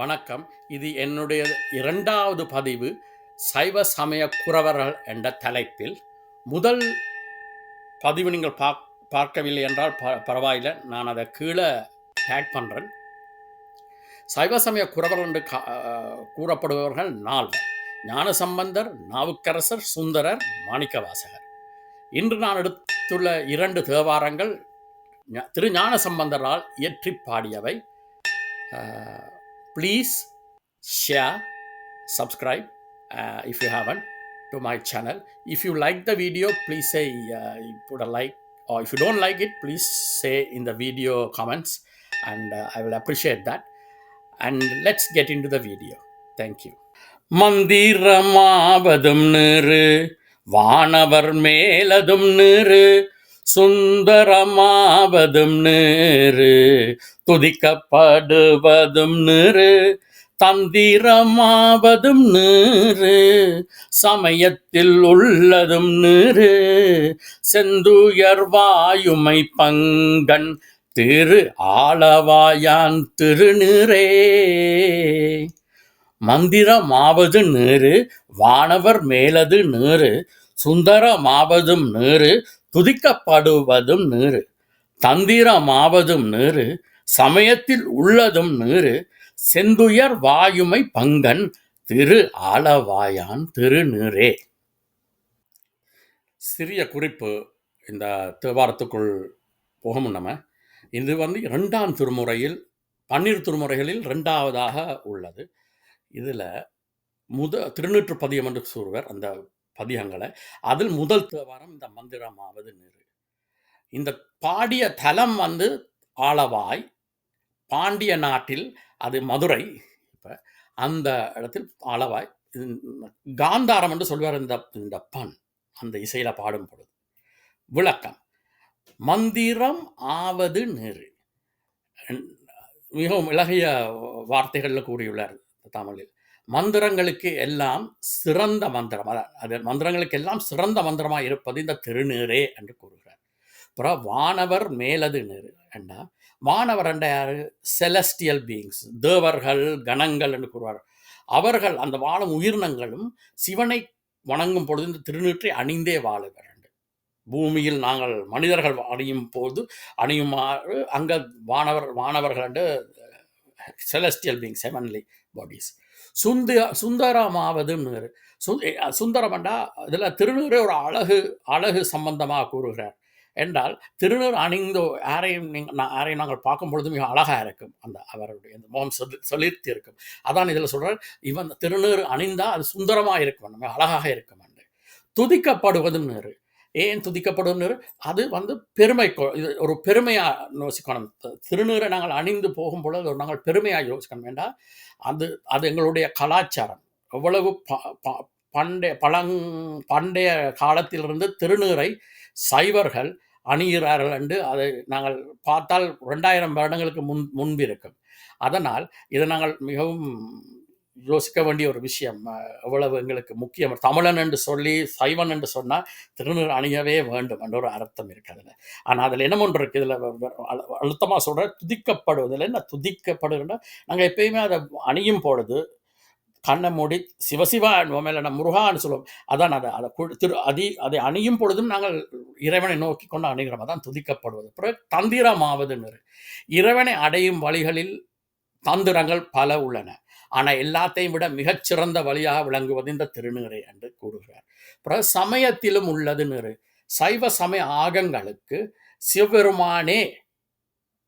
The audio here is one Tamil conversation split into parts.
வணக்கம். இது என்னுடைய இரண்டாவது பதிவு சைவ சமய குறவர்கள் என்ற தலைப்பில். முதல் பதிவு நீங்கள் பாக் பார்க்கவில்லை என்றால் ப பரவாயில்லை. நான் அதை கீழே டேக் பண்ணுறேன் சைவ சமய குறவர்கள் என்று கா கூறப்படுபவர்கள் நால்வர். ஞானசம்பந்தர் நாவுக்கரசர் சுந்தரர் மாணிக்கவாசகர். இன்று நான் எடுத்துள்ள இரண்டு தேவாரங்கள் திரு ஞானசம்பந்தரால் இயற்றி பாடியவை. please share subscribe uh, if you haven't to my channel if you like the video please say uh, you put a like or if you don't like it please say in the video comments and uh, i will appreciate that and let's get into the video thank you மந்திரமாவதும் நிறு வானவர் மேலதும் நிறு சுந்தரமாவதும் நிறு துதிக்கப்படுவதும் நிறு தந்திரமாவதும் நீரு சமயத்தில் உள்ளதும் நீரு செந்துயர் வாயுமை பங்கன் திரு ஆளவாயான் திருநீரே மந்திரமாவது நீரு வானவர் மேலது நீரு சுந்தரமாவதும் நீரு துதிக்கப்படுவதும் நீரு தந்திரமாவதும் நீரு சமயத்தில் உள்ளதும் நீரு செந்துயர் வாயுமை பங்கன் திரு ஆலவாயான் திருநீரே சிறிய குறிப்பு இந்த தேவாரத்துக்குள் போக முன்னம இது வந்து இரண்டாம் திருமுறையில் பன்னீர் திருமுறைகளில் ரெண்டாவதாக உள்ளது. இதில் முத திருநூற்று பதியம் என்று கூறுவர் அந்த பதியங்களை அதில் முதல் தேவாரம் இந்த மந்திரமாவது நிறு. இந்த பாடிய தலம் வந்து ஆளவாய் பாண்டிய நாட்டில் அது மதுரை இப்போ அந்த இடத்தில் அளவாய் காந்தாரம் என்று சொல்வார் இந்த இந்த பண் அந்த இசையில் பாடும் பொழுது. விளக்கம் மந்திரம் ஆவது நெரு மிகவும் இலகைய வார்த்தைகளில் கூறியுள்ளார் தமிழில். மந்திரங்களுக்கு எல்லாம் சிறந்த மந்திரம். அது மந்திரங்களுக்கு எல்லாம் சிறந்த மந்திரமாக இருப்பது இந்த திருநீரே என்று கூறுகிறார். அப்புறம் வானவர் மேலது நேரு என்றா மாணவர் என்ற செலஸ்டியல் பீயிங்ஸ் தேவர்கள் கணங்கள் என்று கூறுவார். அவர்கள் அந்த வாழும் உயிரினங்களும் சிவனை வணங்கும் பொழுது இந்த திருநீற்றை அணிந்தே வாழுவர் பூமியில் நாங்கள் மனிதர்கள் அணியும் போது அணியுமாறு அங்க வானவர் வானவர்கள் என்று செலஸ்டியல் பீங்ஸ் ஹெவன்லி பாடிஸ் சுந்த சுந்தரமாவதுன்னு நீர் சு- இதில் திருநீரே ஒரு அழகு அழகு சம்பந்தமாக கூறுகிறார். என்றால் திருநூறு அணிந்தோ யாரையும் நீங்கள் நான் யாரையும் நாங்கள் பார்க்கும் பொழுது மிக அழகாக இருக்கும். அந்த அவருடைய அந்த முகம் சொல்லி சொல்லித்து இருக்கும் அதான் இதில் சொல்கிறார் இவன் திருநூறு அணிந்தால் அது சுந்தரமாக இருக்கும் மிக அழகாக இருக்கும் என்று. துதிக்கப்படுவதும் நீர் ஏன் துதிக்கப்படும் அது வந்து பெருமை கொ- இது ஒரு பெருமையாக யோசிக்கணும். திருநீரை நாங்கள் அணிந்து போகும் பொழுது ஒரு நாங்கள் பெருமையாக யோசிக்கணும். வேண்டாம் அது அது எங்களுடைய கலாச்சாரம். எவ்வளவு ப- ப- பண்டைய பழங் பண்டைய காலத்திலிருந்து திருநீரை சைவர்கள் அணிகிறார்கள் என்று அதை நாங்கள் பார்த்தால் ரெண்டாயிரம் வருடங்களுக்கு முன் முன்பு இருக்கும். அதனால் இதை நாங்கள் மிகவும் யோசிக்க வேண்டிய ஒரு விஷயம் எவ்வளவு எங்களுக்கு முக்கியம். தமிழன் என்று சொல்லி சைவன் என்று சொன்னால் திருநீர் அணியவே வேண்டும் என்ற ஒரு அர்த்தம் இருக்குது அதில் ஆனால் அதில் என்ன ஒன்று இருக்குது இதில் அழுத்தமாக சொல்கிற துதிக்கப்படுவதில் என்ன துதிக்கப்படுதுன்னா நாங்கள் எப்பயுமே அதை அணியும் பொழுது கண்ணை மூடி சிவசிவா மேலே நம்ம முருகான்னு சொல்லுவோம். அதான் அதை அதை திரு அதி அதை அணியும் பொழுதும் நாங்கள் இறைவனை நோக்கி கொண்டு அணுகிறோம். அதான் துதிக்கப்படுவது. பிறகு தந்திரமாவதுன்னு இறைவனை அடையும் வழிகளில் தந்திரங்கள் பல உள்ளன. ஆனால் எல்லாத்தையும் விட மிகச்சிறந்த வழியாக விளங்குவது இந்த திருநீரை என்று கூறுகிறார். பிறகு சமயத்திலும் உள்ளது நிறு சைவ சமய ஆகங்களுக்கு சிவபெருமானே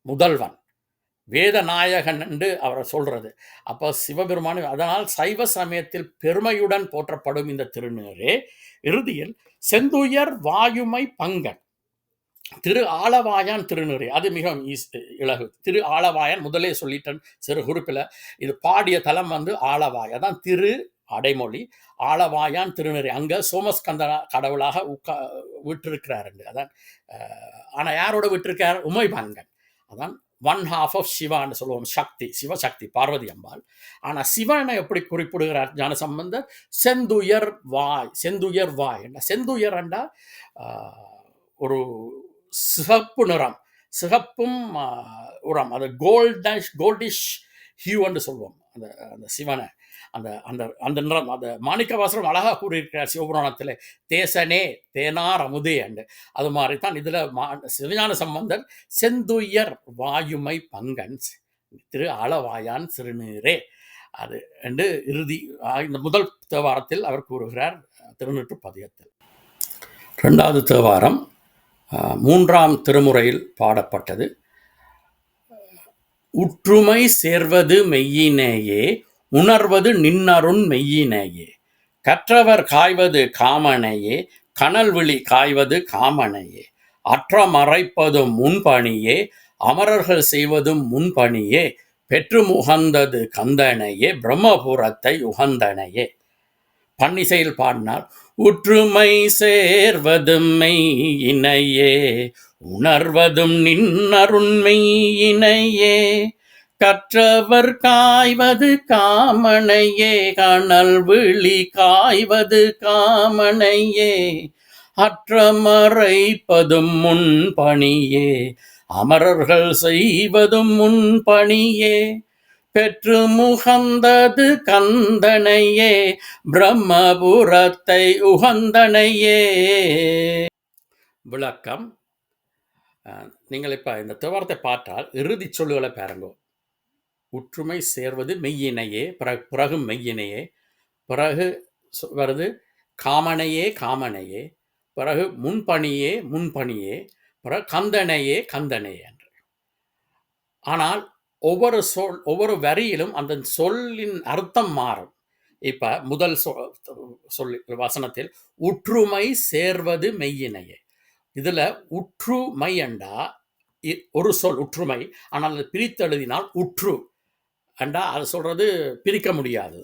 முதல்வன். வேதநாயகன் என்று அவரை சொல்கிறது அப்போ சிவபெருமான் அதனால் சைவ சமயத்தில் பெருமையுடன் போற்றப்படும் இந்த திருநீரே. இறுதியில் செந்துயர் வாயுமை பங்கன். திரு ஆலவாயான் திருநீரை. அது மிகவும் ஈஸ்- இலகு. திரு ஆலவாயான் முதலே சொல்லிட்டேன் சிறு குறிப்பில். இது பாடிய தலம் வந்து ஆலவாய். அதான் திரு அடைமொழி ஆளவாயான் திருநீரே. அங்கே சோமஸ்கந்த கடவுளாக உட்கா விட்டிருக்கிறார் என்று. அதான் ஆனால் யாரோட விட்டிருக்கார்? உமைபங்கன். அதான் ஒன் ஹாஃப் ஆஃப் சிவான்னு சொல்லுவோம். சக்தி சிவசக்தி பார்வதி அம்பாள். ஆனால் சிவனை எப்படி குறிப்பிடுகிறார்? ஞானசம்பந்தர் செந்துயர் வாய் செந்துயர் வாய் என்ன? செந்துயர் என்றா ஒரு சிகப்பு நிறம். சிகப்பும் உரம். அது கோல்டஷ் கோல்டிஷ் ஹியூ என்று சொல்லுவோம். அந்த அந்த சிவனை. அந்த அந்த அந்த நிறம் அந்த மாணிக்கவாசரம் அழகாக கூறியிருக்கிறார் சிவபுராணத்தில் தேசனே தேனார் அமுதே அண்டு. அது மாதிரி தான் இதில் மா சிவஞான சம்பந்தர் செந்துயர் வாயுமை பங்கன் திரு அளவாயான் சிறுநீரே அது என்று இறுதி இந்த முதல் தேவாரத்தில் அவர் கூறுகிறார் திருநூற்று பதியத்தில் ரெண்டாவது தேவாரம் மூன்றாம் திருமுறையில் பாடப்பட்டது. உற்றுமை சேர்வது மெய்யினேயே உணர்வது நின்னருண் மெய்யினேயே. கற்றவர் காய்வது காமனையே. கனல் விழி காய்வது காமனையே. அற்றமறைப்பதும் முன்பணியே. அமரர்கள் செய்வதும் முன்பணியே. பெற்று முகந்தது கந்தனையே. பிரம்மபுரத்தை உகந்தனையே. பன்னிசையில் பாடினார் உற்றுமை சேர்வதும் மெய்யினையே. உணர்வதும் நின்னருண்மையினையே கற்றவர் காய்வது காமனையே கணல் விழி காய்வது காமனையே. அற்றமறைப்பதும் முன் பணியே அமரர்கள் செய்வதும் முன் பணியே. பெற்று முகந்தது கந்தனையே பிரம்மபுரத்தை உகந்தனையே. விளக்கம். நீங்கள் இப்போ இந்த துவாரத்தை பார்த்தால் இறுதி சொல்லுகளை பாருங்கோ. ஒற்றுமை சேர்வது மெய்யினையே பிறகு பிறகு மெய்யினையே. பிறகு வருது காமனையே காமனையே. பிறகு முன்பணியே முன்பணியே. பிறகு கந்தனையே கந்தனையே என்று. ஆனால் ஒவ்வொரு சொல் ஒவ்வொரு வரியிலும் அந்த சொல்லின் அர்த்தம் மாறும். இப்போ முதல் சொ சொல் வசனத்தில் உற்றுமை சேர்வது மெய்யினையே. இதில் உற்றுமை என்றா இ- ஒரு சொல் உற்றுமை ஆனால் அது பிரித்தெழுதினால் உற்று. என்றா அது சொல்கிறது பிரிக்க முடியாது.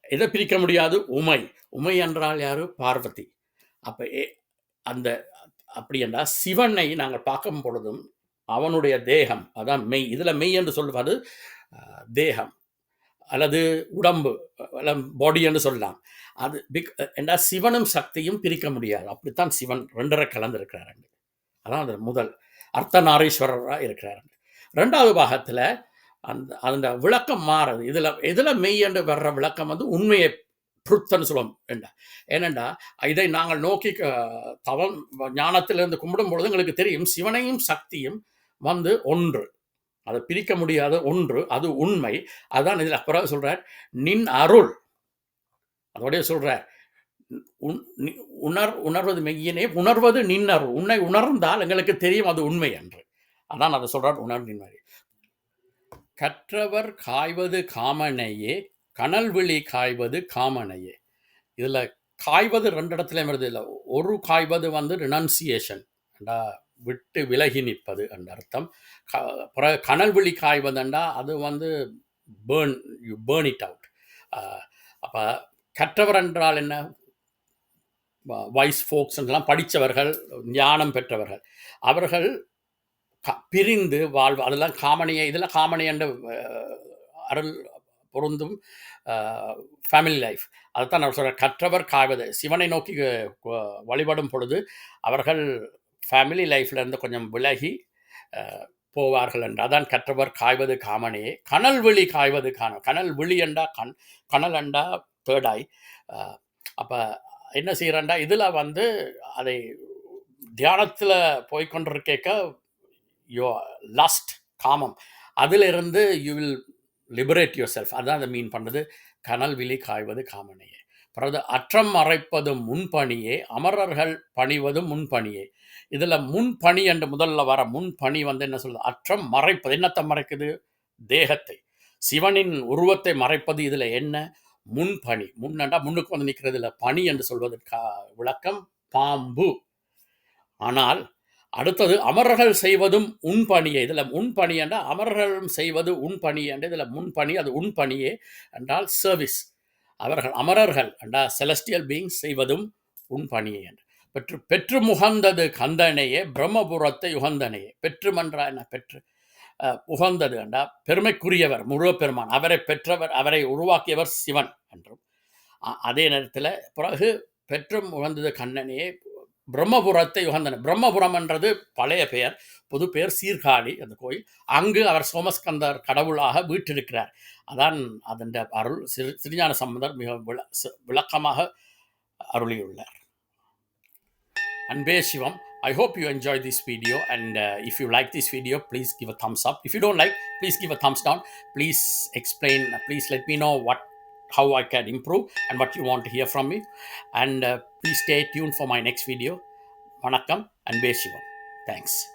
எதை பிரிக்க முடியாது? உமை. உமை என்றால் யார்? பார்வதி. அப்போ ஏ- அந்த அப்படி என்றால் சிவனை நாங்கள் பார்க்கும் பொழுதும் அவனுடைய தேகம் அதான் மெய். இதில் மெய் என்று சொல்வது தேகம். அல்லது உடம்பு பாடி என்று சொல்லலாம். அது பிக் என்றால் சிவனும் சக்தியும் பிரிக்க முடியாது. அப்படித்தான் சிவன் ரெண்டரை கலந்திருக்கிறார் அதான் அது முதல். அர்த்தநாரீஸ்வரராக இருக்கிறார் ரெண்டாவது பாகத்தில் அந்த அந்த விளக்கம் மாறுது. இதில் இதில் மெய் என்று வர்ற விளக்கம் வந்து உண்மையை புருத்தன்னு சொல்லுவோம் என்ன ஏனென்றா இதை நாங்கள் நோக்கி தவம் ஞானத்திலிருந்து கும்பிடும் பொழுது எங்களுக்கு தெரியும் சிவனையும் சக்தியும் வந்து ஒன்று. அதை பிரிக்க முடியாத ஒன்று அது உண்மை. அதான் இதில் பிறகு சொல்றார் நின் அருள். அதோடய சொல்றார் உன்- உணர் உணர்வது மெய்யினே உணர்வது நின்னரு உன்னை உணர்ந்தால் எங்களுக்கு தெரியும் அது உண்மை என்று. அதான் அதை சொல்றார் உணர் நின்மறை கற்றவர் காய்வது காமனையே கனல் விழி காய்வது காமனையே. இதில் காய்வது ரெண்டு இடத்துலையும் வருது. இல்லை ஒரு காய்வது வந்து ரினன்சியேஷன் விட்டு விலகி நிற்பது என்ற அர்த்தம். க- பிறகு கனல் விழி காய்வதுண்டா அது வந்து burn you burn it out அப்போ கற்றவர் என்றால் என்ன? வைஸ் ஃபோக்ஸ் படித்தவர்கள் ஞானம் பெற்றவர்கள். அவர்கள் க- பிரிந்து வாழ்வு அதெல்லாம் காமனியை இதெல்லாம் காமனி என்ற அருள் பொருந்தும் ஃபேமிலி லைஃப் அதைத்தான் நான் சொல்கிறேன் கற்றவர் காவது சிவனை நோக்கி வழிபடும் பொழுது அவர்கள் ஃபேமிலி லைஃப்லேருந்து கொஞ்சம் விலகி போவார்கள் என்று. அதான் கற்றவர் காய்வது காமனே. கனல் விழி காய்வது காண கனல் விழி என்றா கண் கனல் என்றா தேர்டாய் அப்போ என்ன செய்கிறேன்டா இதில் வந்து அதை தியானத்தில் போய்கொண்டிருக்க யோ லஸ்ட் காமம். அதிலிருந்து you will liberate your self அதான் அதை மீன் பண்ணுறது கனல் விழி காய்வது காமனையே. பிறகு அற்றம் மறைப்பதும் முன்பணியே. அமரர்கள் பணிவதும் முன்பணியே. இதில் முன்பணி என்று முதல்ல வர முன்பணி வந்து என்ன சொல்லுது? அற்றம் மறைப்பது. என்னத்தை மறைக்குது? தேகத்தை. சிவனின் உருவத்தை மறைப்பது இதில் என்ன? முன்பணி முன்னண்டா முன்னுக்கு வந்து நிற்கிறது இல்லை பணி என்று சொல்வதற்கா விளக்கம் பாம்பு. ஆனால் அடுத்தது அமரர்கள் செய்வதும் உண்பணியே இதில் முன்பணி என்றால் அமரர்களும் செய்வது உண்பணி என்று இதில் முன்பணி அது உண்பணியே என்றால் சர்வீஸ் அவர்கள் அமரர்கள் என்றால் செலஸ்டியல் பீயிங்ஸ் செய்வதும் உண்பணியே என்று. பெற்று பெற்று முகந்தது கந்தனையே பிரம்மபுரத்தை உகந்தனையே. பெற்று மன்றா என்ன? பெற்று உகந்தது என்றால் பெருமைக்குரியவர் முருகப்பெருமான். அவரை பெற்றவர் அவரை உருவாக்கியவர் சிவன் என்றும். அதே நேரத்தில் பிறகு பெற்றும் உகந்தது கண்ணனையே பிரம்மபுரத்தை உகந்தன பிரம்மபுரம் என்றது பழைய பெயர் புது பெயர் சீர்காழி அந்த கோயில் அங்கு அவர் சோமஸ்கந்தர் கடவுளாக வீற்றிருக்கிறார் அதான் அதன் அருள் சிறு திருஞான சம்பந்தர் மிக விள சி- விளக்கமாக அருளியுள்ளார் அன்பே சிவம் I hope you enjoy this video and uh, if you like this video please give a thumbs up if you don't like please give a thumbs down please explain please let me know what how I can improve and what you want to hear from me. And uh, please stay tuned for my next video. Vanakkam and Vesivam. Thanks.